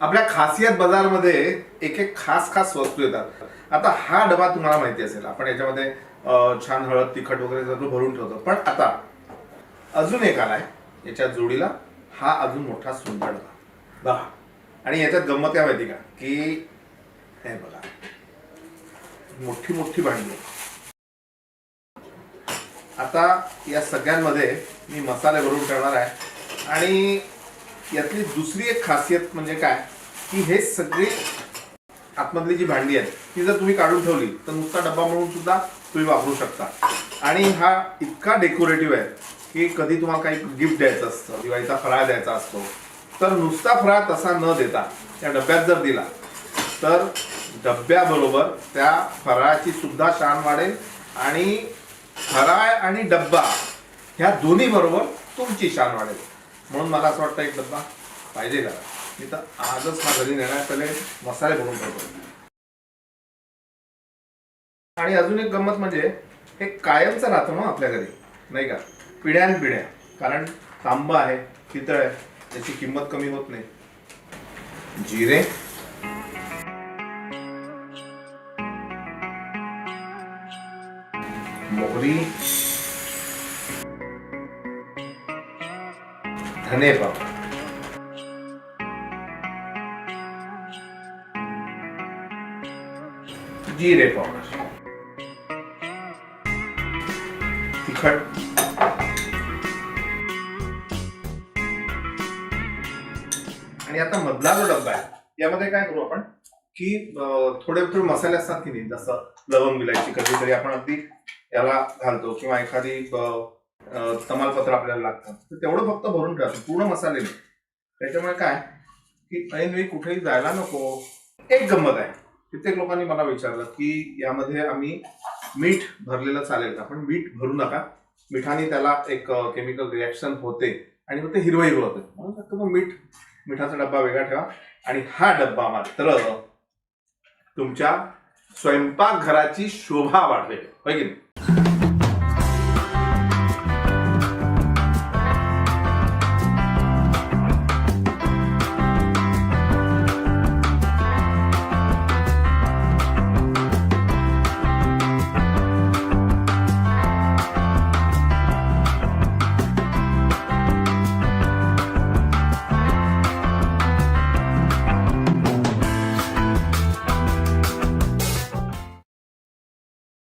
आपल्या खासियत बाजारमध्ये एक एक खास खास वस्तू येतात. आता हा डबा तुम्हाला माहिती असेल. आपण याच्यामध्ये छान हळद तिखट वगैरे सगळं भरून ठेवतो. पण आता अजून एक आलाय. याच्या जोडीला हा अजून मोठा सुंदर डबा. बघा. आणि याच्यात गंमत काय माहिती का? की हे बघा. मोठी मोठी भांडी. आता या सगळ्यांमध्ये मी मसाले भरून ठेवणार आहे. आणि यातली दुसरी एक खासियत म्हणजे काय? की हे सगळी आतमधली जी भांडी आहेत ती जर तुम्ही काढून ठेवली तर नुसता डब्बा म्हणून सुद्धा तुम्ही वापरू शकता. आणि हा इतका डेकोरेटिव्ह आहे की कधी तुम्हाला काही गिफ्ट द्यायचं असतं दिवाळीचा फराळ द्यायचा असतो तर नुसता फराळ तसा न देता त्या डब्यात जर दिला तर डब्याबरोबर त्या फराळाची सुद्धा शान वाढेल आणि फराळ आणि डब्बा ह्या दोन्ही बरोबर तुमची शान वाढेल. म्हणून मला असं वाटतं एक डब्बा पाहिजे का मी तर आजच माझ्या घरी नेणार पहिले मसाले भरून ठेवतो. आणि अजून एक गंमत म्हणजे हे कायमचं राहतं ना आपल्या घरी नाही का? पिढ्यान पिढ्या. कारण तांब आहे पितळ आहे त्याची किंमत कमी होत नाही. जिरे. मोहरी. धने पावडर जिरे पावडर तिखट. आणि आता मधला जो डब्बा आहे यामध्ये काय करू आपण? की थोडे थोडे मसाले असतात की नाही जसं लवंग विलायची कधीतरी आपण अगदी याला घालतो किंवा एखादी तमालपत्र आपल्याला लागतं. तर तेवढं फक्त भरून ठेवायचं पूर्ण मसाले नाही. त्याच्यामुळे काय? की ऐनवेळी कुठेही जायला नको. एक गंमत आहे. कित्येक लोकांनी मला विचारलं की यामध्ये आम्ही मीठ भरलेलं चालेल का? पण मीठ भरू नका. मिठाने त्याला एक केमिकल रिॲक्शन होते आणि मग ते हिरवं हिरवं होते. म्हणून फक्त मग मीठ मिठाचा डब्बा वेगळा ठेवा आणि हा डब्बा मात्र तुमच्या स्वयंपाकघराची शोभा वाढवेल. होय की नाही?